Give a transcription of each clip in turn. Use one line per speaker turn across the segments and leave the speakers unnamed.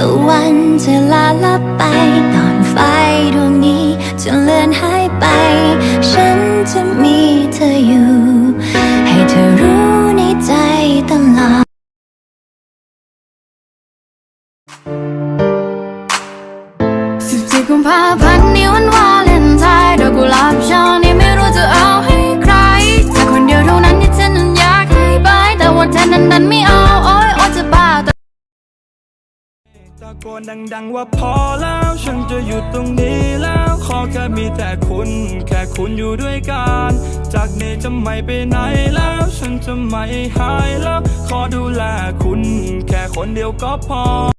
ตะวันจะลาลับไป ตอนไฟดวงนี้จะเลือนหายไป ฉันจะมีเธออยู่ ให้เธอรู้ในใจตลอด
สิบสี่กุมภาพันธ์นี้วันวาเลนไทน์ดอกกุหลาบช่อนี้ไม่รู้จะเอาให้ใครแต่คนเดียวเท่านั้นที่ฉันนั้นอยากให้ไปแต่ว่าเธอนั้นนั้นไม่เอา
ะโกนดังๆว่าพอแล้วฉันจะหยุดตรงนี้แล้วขอแค่มีแต่คุณ แค่คุณอยู่ด้วยกัน จากนี้จะไม่ไปไหนแล้ว ฉันจะไม่หายแล้ว ขอดูแลคุณ แค่คนเดียวก็พอ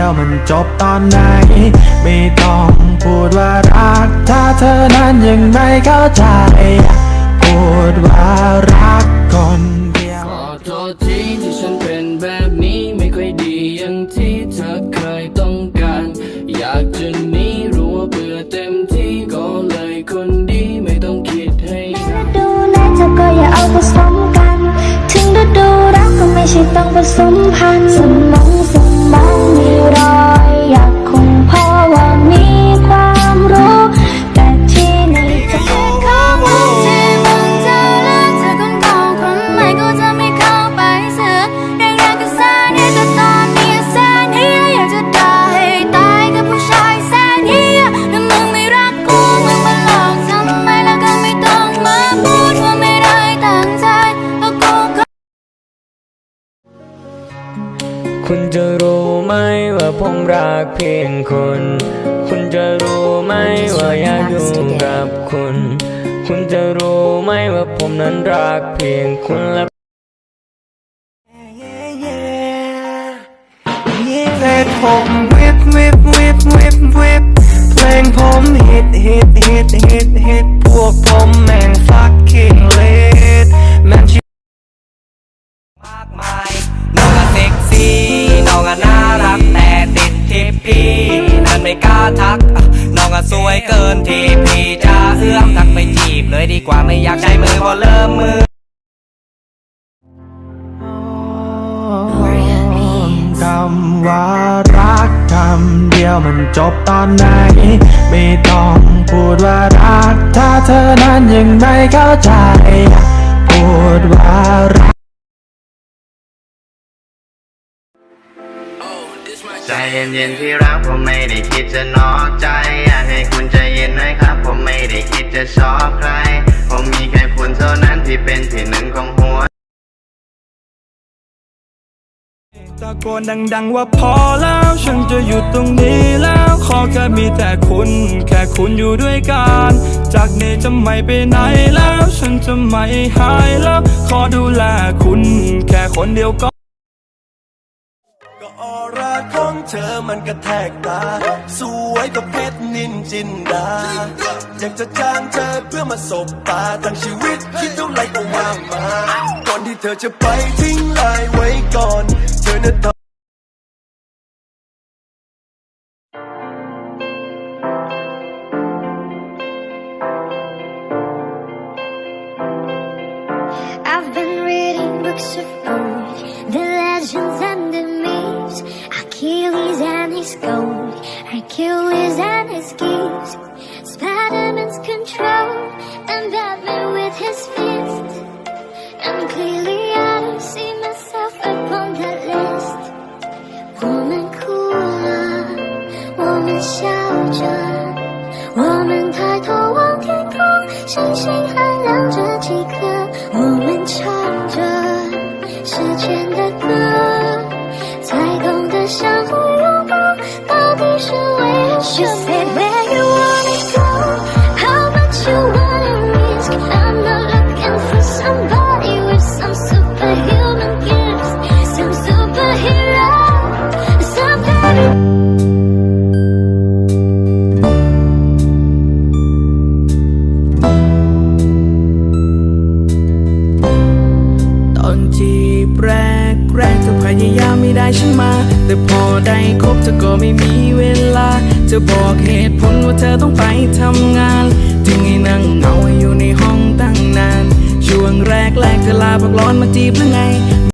ยวมันจบตอนไหน ไม่ต้องพูดว่ารัก ถ้าเธอนั้นยังไม่เข้าใจ พูดว่ารักคนเดียวขอ
โทษทีที่ฉันเป็นแบบนี้ไม่ค่อยดีอย่างที่เธอเคยต้องการ อยากจะหนีรู้ว่าเบื่อเต็มที่ก็เลยคนดีไม่ต้องคิดให้ฤ
ดูแลเธอก็อย่าเอาผสมกัน ถึงฤดูรักก็ไม่ใช่ต้องผสมพันธุ์สมอง ส
กเพียงคุณคุณจะรู้ไหมว่าอยากอยู่กับคุณ คุณจะรู้ไหมว่าผมนั้นรักเพียงคุณและ
เพลงผมวิบวิบวิบวิบวิบเพลงผมฮิตฮิตฮิตฮิตฮิตพวกผมแม่ง fucking lit
พี่จะเอื้อมทักไปจีบเลยดีกว่าไม่อยากใช้มือพอเริ่มมือ
คำว่ารักคำเดียวมันจบตอนไหน ไม่ต้องพูดว่ารัก ถ้าเธอนั้นยังไม่เข้าใจ พูดว่ารัก
ใจเย็นๆที่รักผมไม่ได้คิดจะนอกใจ อยากให้คุณใจเย็นหน่อยครับ ผมไม่ได้คิดจะชอบใคร ผมมีแค่คุณเท่านั้นที่เป็นที่หนึ่งของหัว
ตะโกนดังๆว่าพอแล้วฉันจะอยู่ตรงนี้แล้วขอแค่มีแต่คุณ แค่คุณอยู่ด้วยกัน จากนี้จะไม่ไปไหนแล้ว ฉันจะไม่หายแล้ว ขอดูแลคุณ แค่คนเดียวก็
ของเธอมันกระแทกตา สวยก็เพชรนินจินดา อยากจะจ้างเธอเพื่อมาสบตาทั้งชีวิตคิดเท่าไรก็ว่ามา ก่อนที่เธอจะไปทิ้งลายไว้ก่อน เธอน่ะต้อง
I've been reading books of Achilles and his gold, Hercules and his gifts, Spider-Man's control, and Batman with his fist. And clearly I don't see myself upon that list. Woman cooler, woman 笑着，我们抬头望天空，星星还亮着几颗，我们唱着时间的歌， You said where you wanna go, how much you wanna risk. I'm not looking for somebody with some superhuman gifts, some superhero, some fairy.
ตอนจีบแรกแรกเธอพยายามไม่ได้ฉันมา แต่พอได้คบเธอก็ไม่มีเวลา ธอบอกเหตุผลว่าเธอต้องไปทำงาน จึงให้นั่งเหงาอยู่ในห้องตั้งนาน ช่วงแรกแรกเธอลาพักร้อนมาจีบหรือไง